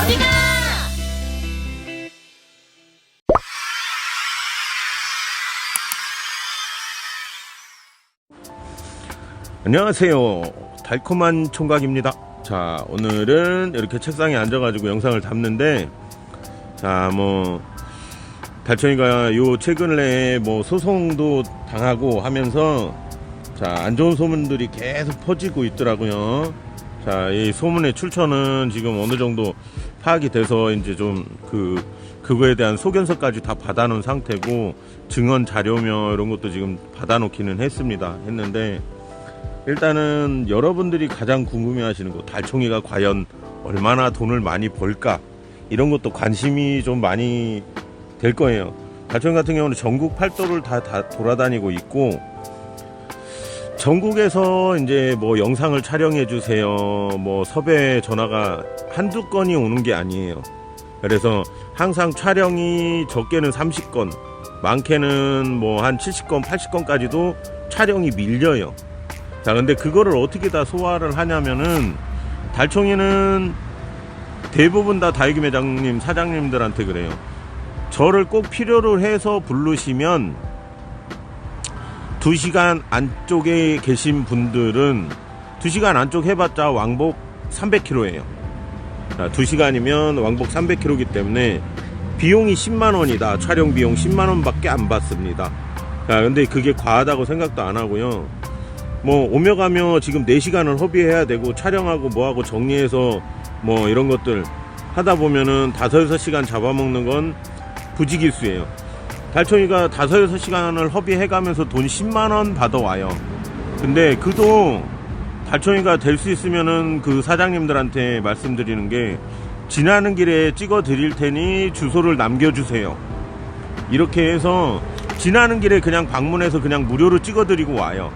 어디가? 안녕하세요. 달콤한 총각입니다. 자, 오늘은 이렇게 책상에 앉아가지고 영상을 담는데, 자, 뭐, 달천이가 요 최근에 뭐 소송도 당하고 하면서, 자, 안 좋은 소문들이 계속 퍼지고 있더라고요. 자, 이 소문의 출처는 지금 어느 정도 파악이 돼서 이제 좀 그, 그거에 대한 소견서까지 다 받아놓은 상태고, 증언 자료며 이런 것도 지금 받아놓기는 했습니다. 했는데, 일단은 여러분들이 가장 궁금해 하시는 거 달총이가 과연 얼마나 돈을 많이 벌까? 이런 것도 관심이 좀 많이 될 거예요. 달총이 같은 경우는 전국 팔도를 다, 다 돌아다니고 있고 전국에서 이제 뭐 영상을 촬영해 주세요. 뭐 섭외 전화가 한두 건이 오는 게 아니에요 그래서 항상 촬영이 적게는 30건 많게는 뭐 한 70건 80건까지도 촬영이 밀려요 자, 근데 그거를 어떻게 다 소화를 하냐면은 달총이는 대부분 다 다육이 매장님, 사장님들한테 그래요. 저를 꼭 필요로 해서 부르시면 2시간 안쪽에 계신 분들은 2시간 안쪽 해봤자 왕복 300km예요. 자, 2시간이면 왕복 300km이기 때문에 비용이 10만원이다. 촬영 비용 10만원 밖에 안 받습니다. 자, 근데 그게 과하다고 생각도 안 하고요. 뭐 오며 가며 지금 4시간을 허비해야 되고 촬영하고 뭐하고 정리해서 뭐 이런 것들 하다 보면은 5, 6시간 잡아먹는 건 부지기수예요. 달총이가 5, 6시간을 허비해 가면서 돈 10만원 받아와요. 근데 그도 달총이가 될 수 있으면은 그 사장님들한테 말씀드리는 게 지나는 길에 찍어 드릴 테니 주소를 남겨주세요. 이렇게 해서 지나는 길에 그냥 방문해서 그냥 무료로 찍어 드리고 와요.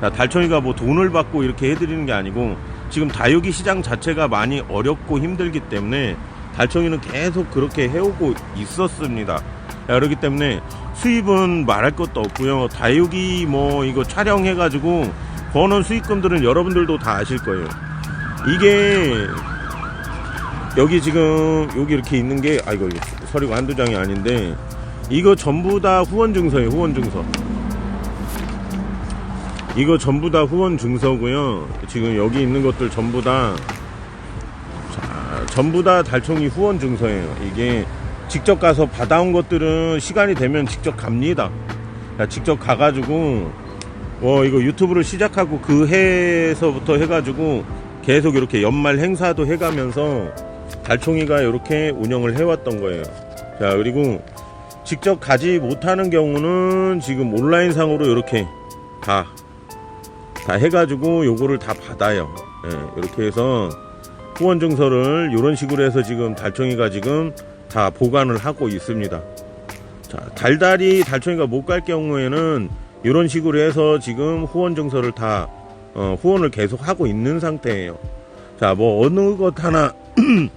자, 달총이가 뭐 돈을 받고 이렇게 해드리는 게 아니고 지금 다육이 시장 자체가 많이 어렵고 힘들기 때문에 달총이는 계속 그렇게 해오고 있었습니다. 자, 그렇기 때문에 수입은 말할 것도 없고요. 다육이 뭐 이거 촬영해가지고 버는 수익금들은 여러분들도 다 아실 거예요. 이게 여기 지금 여기 이렇게 있는 게 아이고 서류가 한두 장이 아닌데 이거 전부 다 후원 증서예요. 후원 증서. 이거 전부 다 후원 증서고요. 지금 여기 있는 것들 전부 다 자, 전부 다 달총이 후원 증서예요. 이게 직접 가서 받아온 것들은 시간이 되면 직접 갑니다. 자, 직접 가가지고 어 이거 유튜브를 시작하고 그 해에서부터 해가지고 계속 이렇게 연말 행사도 해가면서 달총이가 이렇게 운영을 해왔던 거예요. 자 그리고 직접 가지 못하는 경우는 지금 온라인 상으로 이렇게 다 다 해가지고 요거를 다 받아요. 예, 이렇게 해서 후원 증서를 이런 식으로 해서 지금 달총이가 지금 다 보관을 하고 있습니다. 자, 달달이 달총이가 못 갈 경우에는 이런 식으로 해서 지금 후원 증서를 다 어, 후원을 계속 하고 있는 상태예요. 자, 뭐 어느 것 하나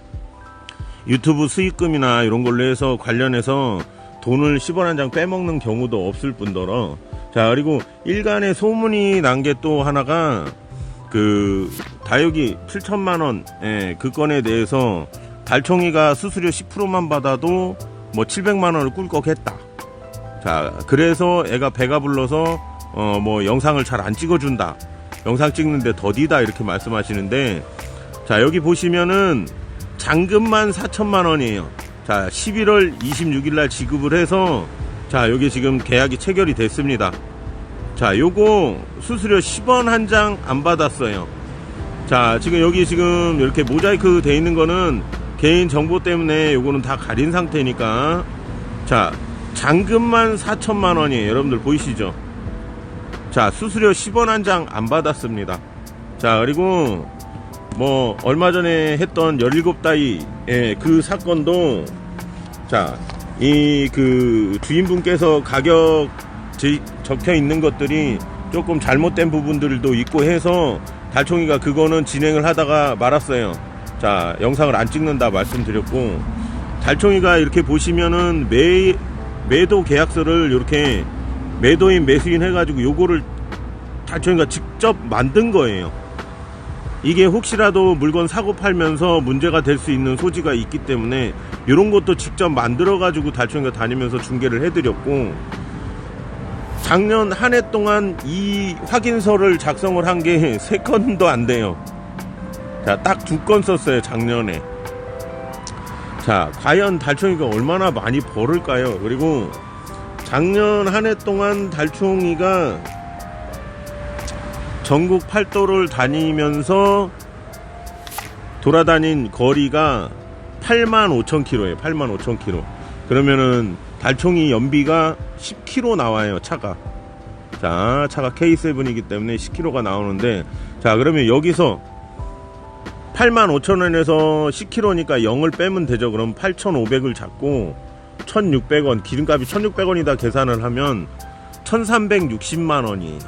유튜브 수익금이나 이런 걸로 해서 관련해서 돈을 10원 한 장 빼먹는 경우도 없을 뿐더러 자 그리고 일간에 소문이 난 게 또 하나가 그 다육이 7천만 원 예, 그 건에 대해서 달총이가 수수료 10%만 받아도 뭐 700만 원을 꿀꺽했다. 자 그래서 애가 배가 불러서 어 뭐 영상을 잘 안 찍어준다. 영상 찍는데 더디다 이렇게 말씀하시는데 자 여기 보시면은 잔금만 4천만 원이에요. 자 11월 26일 날 지급을 해서 자 여기 지금 계약이 체결이 됐습니다. 자 요거 수수료 10원 한 장 안 받았어요. 자 지금 여기 지금 이렇게 모자이크 돼 있는 거는 개인 정보 때문에 요거는 다 가린 상태니까 자 잔금만 4천만 원이에요. 여러분들 보이시죠? 자 수수료 10원 한 장 안 받았습니다. 자 그리고 뭐 얼마 전에 했던 17다이 예, 그 사건도 자 이 그 주인분께서 가격 제- 적혀 있는 것들이 조금 잘못된 부분들도 있고 해서 달총이가 그거는 진행을 하다가 말았어요. 자 영상을 안 찍는다 말씀드렸고 달총이가 이렇게 보시면은 매 매도 계약서를 이렇게 매도인 매수인 해가지고 요거를 달총이가 직접 만든 거예요. 이게 혹시라도 물건 사고 팔면서 문제가 될 수 있는 소지가 있기 때문에 이런 것도 직접 만들어 가지고 달총이가 다니면서 중계를 해드렸고 작년 한 해 동안 이 확인서를 작성을 한 게 세 건도 안 돼요. 자, 딱 두 건 썼어요, 작년에. 자, 과연 달총이가 얼마나 많이 벌을까요? 그리고 작년 한 해 동안 달총이가 전국 팔도를 다니면서 돌아다닌 거리가 8만 5천 킬로예요. 8만 5천 킬로. 그러면은 달총이 연비가 10km 나와요, 차가. 자, 차가 K7이기 때문에 10km가 나오는데 자, 그러면 여기서 8만 5천 원에서 10km니까 0을 빼면 되죠. 그럼 8,500을 잡고 1,600원, 기름값이 1,600원이다 계산을 하면 1,360만 원이에요.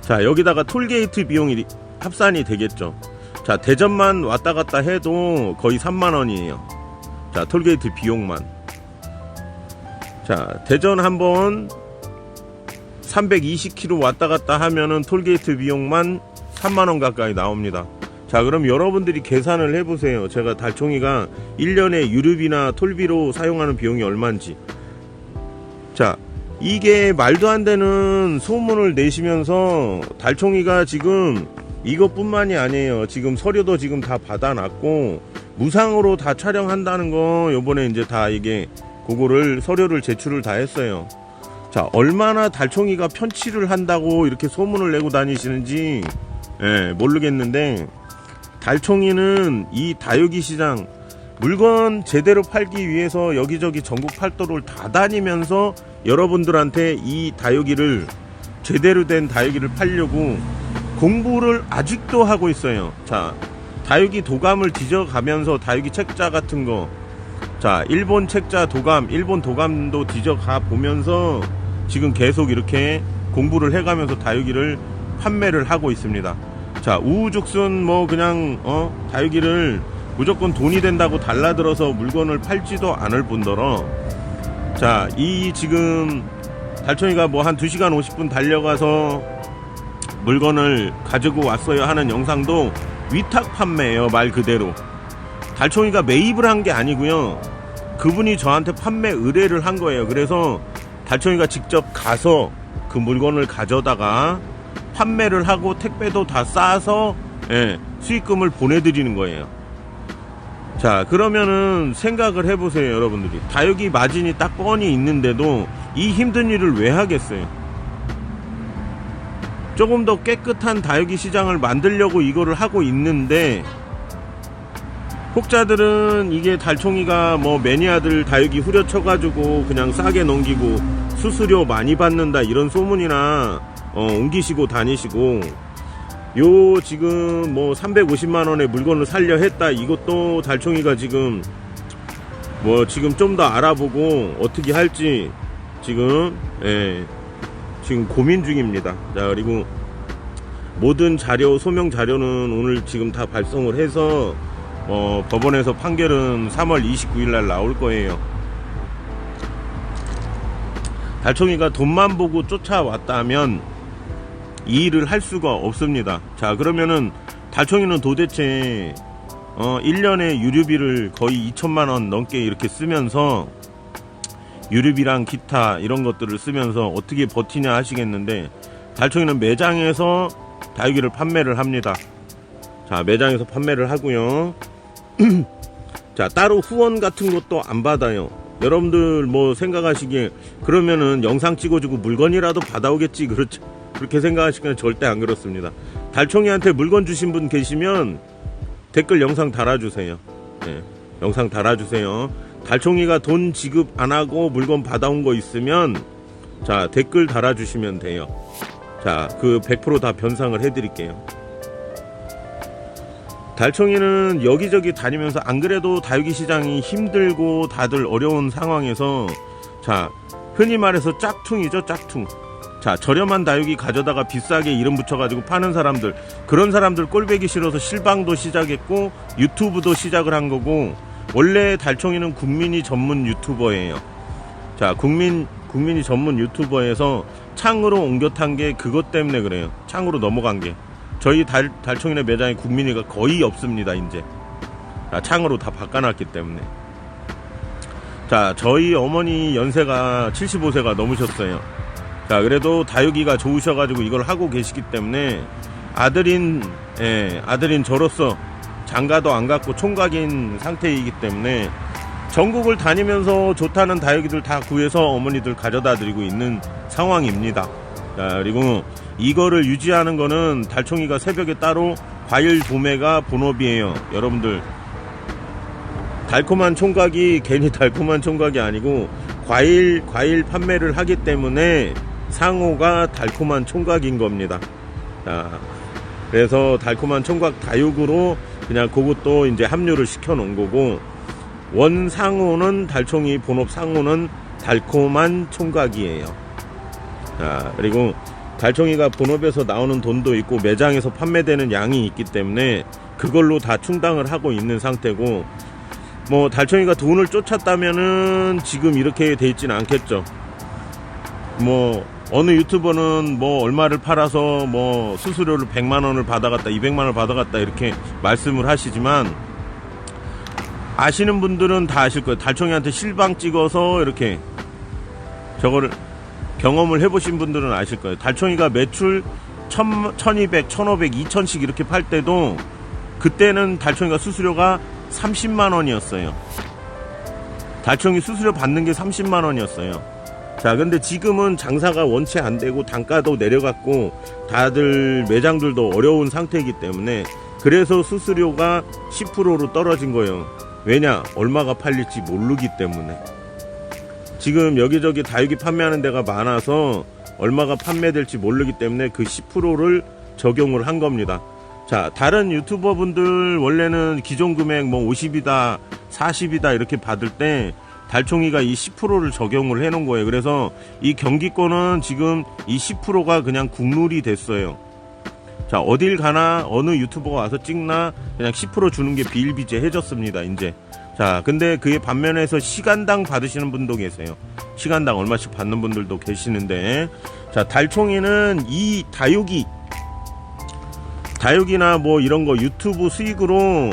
자, 여기다가 톨게이트 비용이 합산이 되겠죠. 자, 대전만 왔다 갔다 해도 거의 3만 원이에요. 자, 톨게이트 비용만. 자, 대전 한번 320km 왔다 갔다 하면은 톨게이트 비용만 3만 원 가까이 나옵니다. 자, 그럼 여러분들이 계산을 해보세요. 제가 달총이가 1년에 유류비나 톨비로 사용하는 비용이 얼마인지. 자, 이게 말도 안 되는 소문을 내시면서 달총이가 지금 이것뿐만이 아니에요. 지금 서류도 지금 다 받아놨고 무상으로 다 촬영한다는 거 요번에 이제 다 이게 그거를 서류를 제출을 다 했어요. 자, 얼마나 달총이가 편취를 한다고 이렇게 소문을 내고 다니시는지 예, 모르겠는데 달총이는 이 다육이 시장 물건 제대로 팔기 위해서 여기저기 전국 팔도를 다 다니면서 여러분들한테 이 다육이를 제대로 된 다육이를 팔려고 공부를 아직도 하고 있어요. 자, 다육이 도감을 뒤져가면서 다육이 책자 같은 거, 자, 일본 책자 도감, 일본 도감도 뒤져가 보면서 지금 계속 이렇게 공부를 해가면서 다육이를 판매를 하고 있습니다. 자, 우후죽순 뭐 그냥 어 다육이를 무조건 돈이 된다고 달라들어서 물건을 팔지도 않을 뿐더러 자, 이 지금 달총이가 뭐 한 2시간 50분 달려가서 물건을 가지고 왔어요 하는 영상도 위탁 판매예요, 말 그대로. 달총이가 매입을 한 게 아니고요. 그분이 저한테 판매 의뢰를 한 거예요. 그래서 달총이가 직접 가서 그 물건을 가져다가 판매를 하고 택배도 다 싸서 예, 수익금을 보내드리는 거예요. 자 그러면은 생각을 해보세요 여러분들이 다육이 마진이 딱 뻔히 있는데도 이 힘든 일을 왜 하겠어요 조금 더 깨끗한 다육이 시장을 만들려고 이거를 하고 있는데 혹자들은 이게 달총이가 뭐 매니아들 다육이 후려쳐가지고 그냥 싸게 넘기고 수수료 많이 받는다 이런 소문이나 어, 옮기시고 다니시고 요 지금 뭐 350만원의 물건을 살려 했다. 이것도 달총이가 지금 뭐 지금 좀 더 알아보고 어떻게 할지 지금 예 지금 고민 중입니다. 자 그리고 모든 자료 소명 자료는 오늘 지금 다 발송을 해서 어, 법원에서 판결은 3월 29일 날 나올 거예요. 달총이가 돈만 보고 쫓아왔다면 이 일을 할 수가 없습니다. 자, 그러면은 달총이는 도대체 어 1년에 유류비를 거의 2천만 원 넘게 이렇게 쓰면서 유류비랑 기타 이런 것들을 쓰면서 어떻게 버티냐 하시겠는데 달총이는 매장에서 다육이를 판매를 합니다. 자, 매장에서 판매를 하고요. 자, 따로 후원 같은 것도 안 받아요. 여러분들 뭐 생각하시기에 그러면은 영상 찍어주고 물건이라도 받아오겠지 그렇죠 그렇게 생각하시면 절대 안 그렇습니다. 달총이한테 물건 주신 분 계시면 댓글 영상 달아주세요. 네, 영상 달아주세요. 달총이가 돈 지급 안 하고 물건 받아온 거 있으면 자 댓글 달아주시면 돼요. 자 그 100%다 변상을 해드릴게요. 달총이는 여기저기 다니면서 안 그래도 다육이 시장이 힘들고 다들 어려운 상황에서 자 흔히 말해서 짝퉁이죠 짝퉁 자 저렴한 다육이 가져다가 비싸게 이름 붙여가지고 파는 사람들 그런 사람들 꼴배기 싫어서 실방도 시작했고 유튜브도 시작을 한 거고 원래 달총이는 국민이 전문 유튜버예요 자 국민 국민이 전문 유튜버에서 창으로 옮겨 탄 게 그것 때문에 그래요 창으로 넘어간 게 저희 달, 달총이네 매장에 국민이가 거의 없습니다, 이제. 아, 창으로 다 바꿔놨기 때문에. 자, 저희 어머니 연세가 75세가 넘으셨어요. 자, 그래도 다육이가 좋으셔가지고 이걸 하고 계시기 때문에 아들인, 예, 아들인 저로서 장가도 안 갔고 총각인 상태이기 때문에 전국을 다니면서 좋다는 다육이들 다 구해서 어머니들 가져다 드리고 있는 상황입니다. 자, 그리고 이거를 유지하는 거는 달총이가 새벽에 따로 과일 도매가 본업이에요. 여러분들 달콤한 총각이 괜히 달콤한 총각이 아니고 과일 과일 판매를 하기 때문에 상호가 달콤한 총각인 겁니다. 자, 그래서 달콤한 총각 다육으로 그냥 그것도 이제 합류를 시켜 놓은 거고 원 상호는 달총이 본업 상호는 달콤한 총각이에요. 자, 그리고 달총이가 본업에서 나오는 돈도 있고 매장에서 판매되는 양이 있기 때문에 그걸로 다 충당을 하고 있는 상태고 뭐 달총이가 돈을 쫓았다면은 지금 이렇게 돼 있지는 않겠죠. 뭐 어느 유튜버는 뭐 얼마를 팔아서 뭐 수수료를 100만 원을 받아갔다, 200만 원을 받아갔다 이렇게 말씀을 하시지만 아시는 분들은 다 아실 거예요. 달총이한테 실방 찍어서 이렇게 저거를 경험을 해보신 분들은 아실 거예요. 달총이가 매출 1000, 1200, 1500, 2000씩 이렇게 팔 때도 그때는 달총이가 수수료가 30만 원이었어요. 달총이 수수료 받는 게 30만 원이었어요. 자, 근데 지금은 장사가 원체 안 되고 단가도 내려갔고 다들 매장들도 어려운 상태이기 때문에 그래서 수수료가 10%로 떨어진 거예요. 왜냐? 얼마가 팔릴지 모르기 때문에. 지금 여기저기 다육이 판매하는 데가 많아서 얼마가 판매될지 모르기 때문에 그 10%를 적용을 한 겁니다. 자, 다른 유튜버 분들 원래는 기존 금액 뭐 50이다, 40이다 이렇게 받을 때 달총이가 이 10%를 적용을 해 놓은 거예요. 그래서 이 경기권은 지금 이 10%가 그냥 국룰이 됐어요. 자, 어딜 가나 어느 유튜버가 와서 찍나 그냥 10% 주는 게 비일비재해졌습니다. 이제. 자, 근데 그의 반면에서 시간당 받으시는 분도 계세요. 시간당 얼마씩 받는 분들도 계시는데 자, 달총이는 이 다육이 다육이나 뭐 이런 거 유튜브 수익으로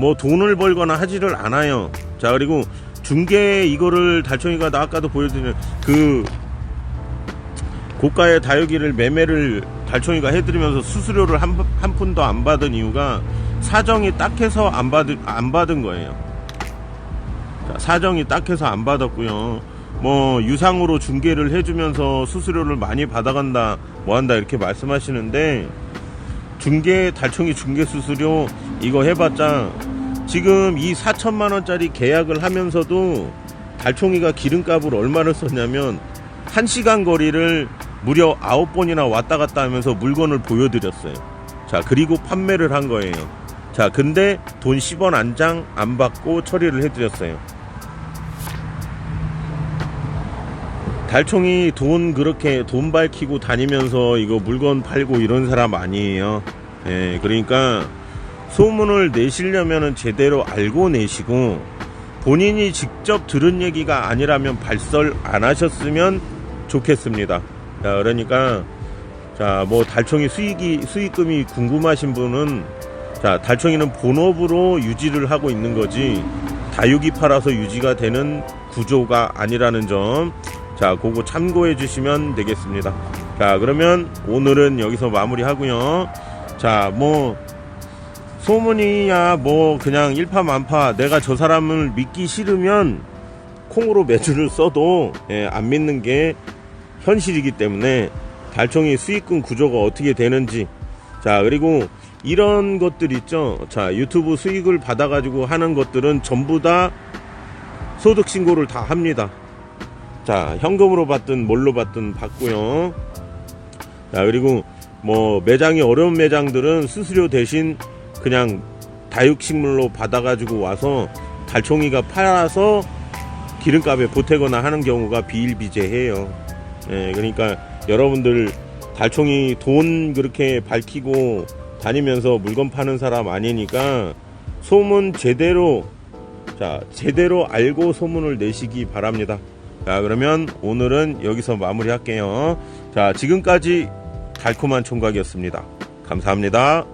뭐 돈을 벌거나 하지를 않아요. 자, 그리고 중개 이거를 달총이가 나 아까도 보여드린 그 고가의 다육이를 매매를 달총이가 해드리면서 수수료를 한, 한 푼도 안 받은 이유가 사정이 딱해서 안 받은 안 받은 거예요. 자, 사정이 딱해서 안 받았고요. 뭐 유상으로 중개를 해주면서 수수료를 많이 받아간다, 뭐 한다 이렇게 말씀하시는데 중개 달총이 중개 수수료 이거 해봤자 지금 이 4천만 원짜리 계약을 하면서도 달총이가 기름값을 얼마를 썼냐면 1시간 거리를 무려 9번이나 왔다 갔다 하면서 물건을 보여드렸어요. 자, 그리고 판매를 한 거예요. 자, 근데 돈 10원 한장안 받고 처리를 해드렸어요. 달총이 돈 그렇게 돈 밝히고 다니면서 이거 물건 팔고 이런 사람 아니에요. 예, 그러니까 소문을 내시려면은 제대로 알고 내시고 본인이 직접 들은 얘기가 아니라면 발설 안 하셨으면 좋겠습니다. 자, 그러니까 자, 뭐 달총이 수익이 수익금이 궁금하신 분은 자, 달총이는 본업으로 유지를 하고 있는 거지 다육이 팔아서 유지가 되는 구조가 아니라는 점 자, 그거 참고해 주시면 되겠습니다. 자, 그러면 오늘은 여기서 마무리하고요. 자, 뭐 소문이야 뭐 그냥 일파만파. 내가 저 사람을 믿기 싫으면 콩으로 매주를 써도 예, 안 믿는 게 현실이기 때문에 달총이 수익금 구조가 어떻게 되는지. 자 그리고 이런 것들 있죠. 자 유튜브 수익을 받아 가지고 하는 것들은 전부 다 소득 신고를 다 합니다. 자 현금으로 받든 뭘로 받든 받고요. 자 그리고 뭐 매장이 어려운 매장들은 수수료 대신 그냥 다육식물로 받아가지고 와서 달총이가 팔아서 기름값에 보태거나 하는 경우가 비일비재해요. 예, 그러니까 여러분들 달총이 돈 그렇게 밝히고 다니면서 물건 파는 사람 아니니까 소문 제대로 자 제대로 알고 소문을 내시기 바랍니다. 자 그러면 오늘은 여기서 마무리할게요. 자 지금까지 달콤한 총각이었습니다. 감사합니다.